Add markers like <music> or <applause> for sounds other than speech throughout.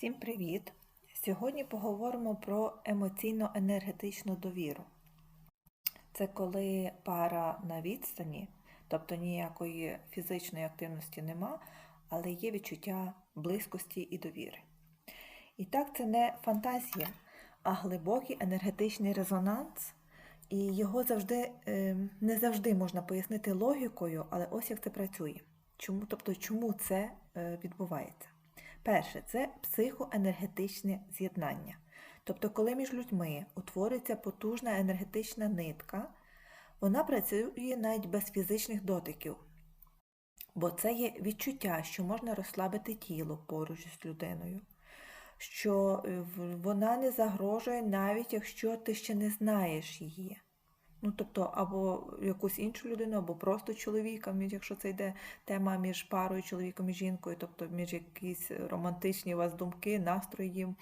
Всім привіт! Сьогодні поговоримо про емоційно-енергетичну довіру. Це коли пара на відстані, тобто ніякої фізичної активності нема, але є відчуття близькості і довіри. І так, це не фантазія, а глибокий енергетичний резонанс, і його завжди е, не завжди можна пояснити логікою, але ось як це працює. Чому, тобто, чому це е, відбувається? Перше, це психоенергетичне з'єднання. Тобто, коли між людьми утворюється потужна енергетична нитка, вона працює навіть без фізичних дотиків, бо це є відчуття, що можна розслабити тіло поруч з людиною, що е, вона не загрожує навіть якщо ти ще не знаєш її. Ну, тобто, або якусь іншу людину, або просто чоловіка, якщо це йде тема між парою, чоловіком і жінкою, тобто між якісь романтичні у вас думки, настрої їм,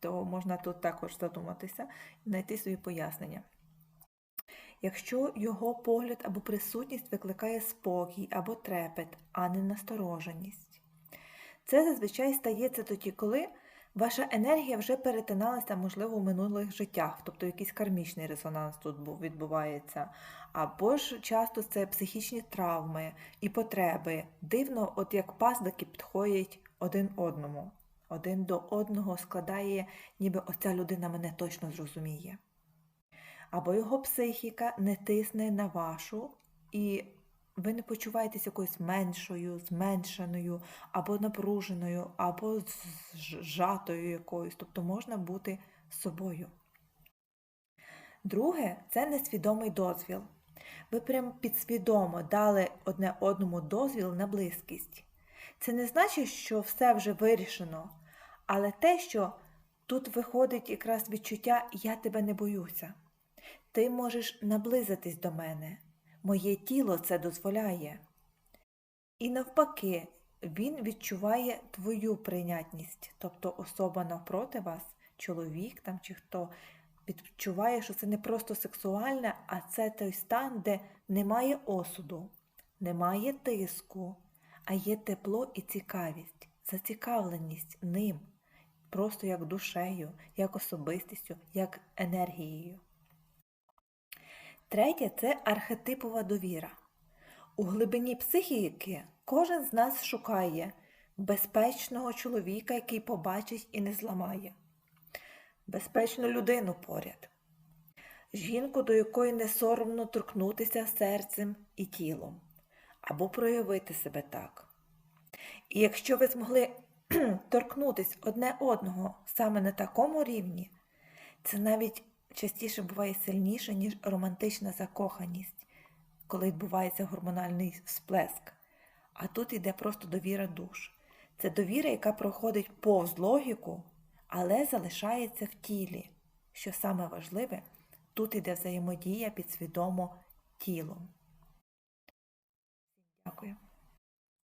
то можна тут також задуматися і знайти собі пояснення. Якщо його погляд або присутність викликає спокій або трепет, а не настороженість, це зазвичай стається тоді, коли Ваша енергія вже перетиналася, можливо, в минулих життях, тобто якийсь кармічний резонанс тут відбувається. Або ж часто це психічні травми і потреби. Дивно, от як паздаки підходять один одному. Один до одного складає, ніби оця людина мене точно зрозуміє. Або його психіка не тисне на вашу і ви не почуваєтесь якоюсь меншою, зменшеною, або напруженою, або зжатою якоюсь, тобто можна бути собою. Друге, це несвідомий дозвіл. Ви прям підсвідомо дали одне одному дозвіл на близькість. Це не значить, що все вже вирішено, але те, що тут виходить якраз відчуття Я тебе не боюся. Ти можеш наблизитись до мене моє тіло це дозволяє. І навпаки, він відчуває твою прийнятність, тобто особа навпроти вас, чоловік там чи хто, відчуває, що це не просто сексуальне, а це той стан, де немає осуду, немає тиску, а є тепло і цікавість, зацікавленість ним, просто як душею, як особистістю, як енергією. Третє це архетипова довіра. У глибині психіки кожен з нас шукає безпечного чоловіка, який побачить і не зламає, безпечну людину поряд, жінку, до якої не соромно торкнутися серцем і тілом, або проявити себе так. І якщо ви змогли <clears throat> торкнутися одне одного саме на такому рівні, це навіть частіше буває сильніше, ніж романтична закоханість, коли відбувається гормональний сплеск. А тут йде просто довіра душ. Це довіра, яка проходить повз логіку, але залишається в тілі. Що саме важливе, тут йде взаємодія підсвідомо тілом. Дякую.